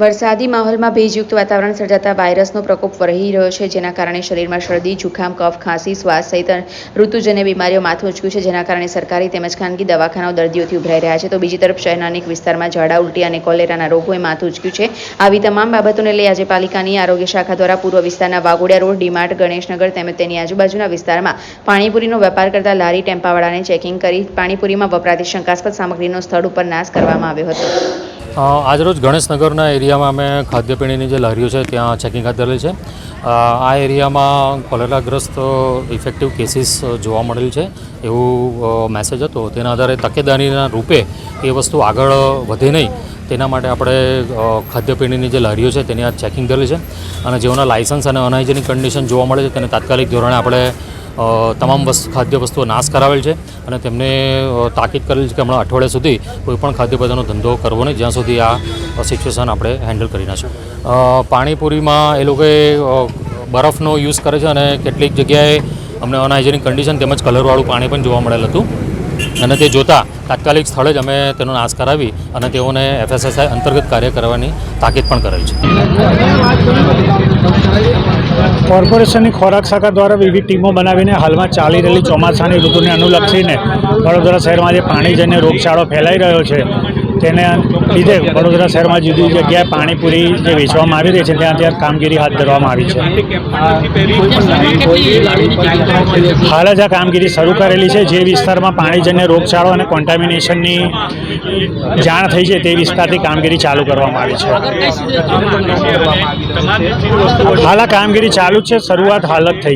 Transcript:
વરસાદી માહોલમાં ભેજયુક્ત વાતાવરણ સર્જાતા વાયરસનો પ્રકોપ વરહી રહ્યો છે, જેના કારણે શરીરમાં શરદી, જુખામ, કફ, ખાંસી, શ્વાસ સહિત ઋતુજન્ય બીમારીઓ માથું ઉચક્યું છે, જેના કારણે સરકારી તેમજ ખાનગી દવાખાનાઓ દર્દીઓથી ઉભરાઈ રહ્યા છે. તો બીજી તરફ શહેરના અનેક વિસ્તારમાં ઝાડા, ઉલટી અને કોલેરાના રોગોએ માથું ઉચક્યું છે. આવી તમામ બાબતોને લઈ આજે પાલિકાની આરોગ્ય શાખા દ્વારા પૂર્વ વિસ્તારના વાઘોડિયા રોડ, ડીમાર્ટ, ગણેશનગર તેમજ તેની આજુબાજુના વિસ્તારમાં પાણીપુરીનો વેપાર કરતા લારી ટેમ્પાવાળાને ચેકિંગ કરી પાણીપુરીમાં વપરાતી શંકાસ્પદ સામગ્રીનો સ્થળ ઉપર નાશ કરવામાં આવ્યો હતો. આજરોજ ગણેશનગરના એરિયામાં અમે ખાદ્યપીણીની જે લારીઓ છે ત્યાં ચેકિંગ હાથ ધરેલી છે આ એરિયામાં કોલેરાગ્રસ્ત ઇફેક્ટિવ કેસીસ જોવા મળેલ છે એવું મેસેજ હતો. તેના આધારે તકેદારીના રૂપે એ વસ્તુ આગળ વધે નહીં. તેના માટે આપણે ખાદ્યપીણીની જે લારીઓ છે તેની આ ચેકિંગ કરેલી છે. અને જેઓના લાયસન્સ અને અનહાઇજેનિક કન્ડિશન જોવા મળે છે તેને તાત્કાલિક ધોરણે આપણે તમામ વસ્તુ ખાદ્ય વસ્તુઓ નાશ કરાવેલ છે અને તેમને તાકીદ કરેલ છે કે હમણાં અઠવાડિયા સુધી કોઈ પણ ખાદ્ય પદાર્થનો ધંધો કરવો નહીં જ્યાં સુધી આ સિચ્યુએશન આપણે હેન્ડલ કરી નાખશું અ, પાણીપુરીમાં એ લોકોએ બરફનો યુઝ કરે છે અને કેટલીક જગ્યાએ અમને અનહાઇજેનિક કન્ડિશન તેમજ કલરવાળું પાણી પણ જોવા મળેલ હતું. અને તે જોતાં તાત્કાલિક સ્થળે જ અમે તેનો નાશ કરાવી અને તેઓને એફએસએસઆઈ અંતર્ગત કાર્ય કરવાની તાકીદ પણ કરેલ છે. કોર્પોરેશનની ખોરાક શાખા દ્વારા વિવિધ ટીમો બનાવીને હાલમાં ચાલી રહેલી ચોમાસાની ઋતુને અનુલક્ષીને વડોદરા શહેરમાં જે પાણીજન્ય રોગચાળો ફેલાઈ રહ્યો છે. તેને લીધે વડોદરા શહેરમાં જુદી જગ્યાએ પાણીપુરી જે વેચવામાં આવી રહી છે, ત્યાં ત્યાં કામગીરી હાથ ધરવામાં આવી છે. હાલ જ આ કામગીરી શરૂ કરેલી છે, જે વિસ્તારમાં પાણીજન્ય રોગચાળો અને કોન્ટામિનેશનની જાણ થઈ છે તે વિસ્તારથી કામગીરી ચાલુ કરવામાં આવી છે. હાલ આ કામગીરી ચાલુ છે, શરૂઆત હાલત થઈ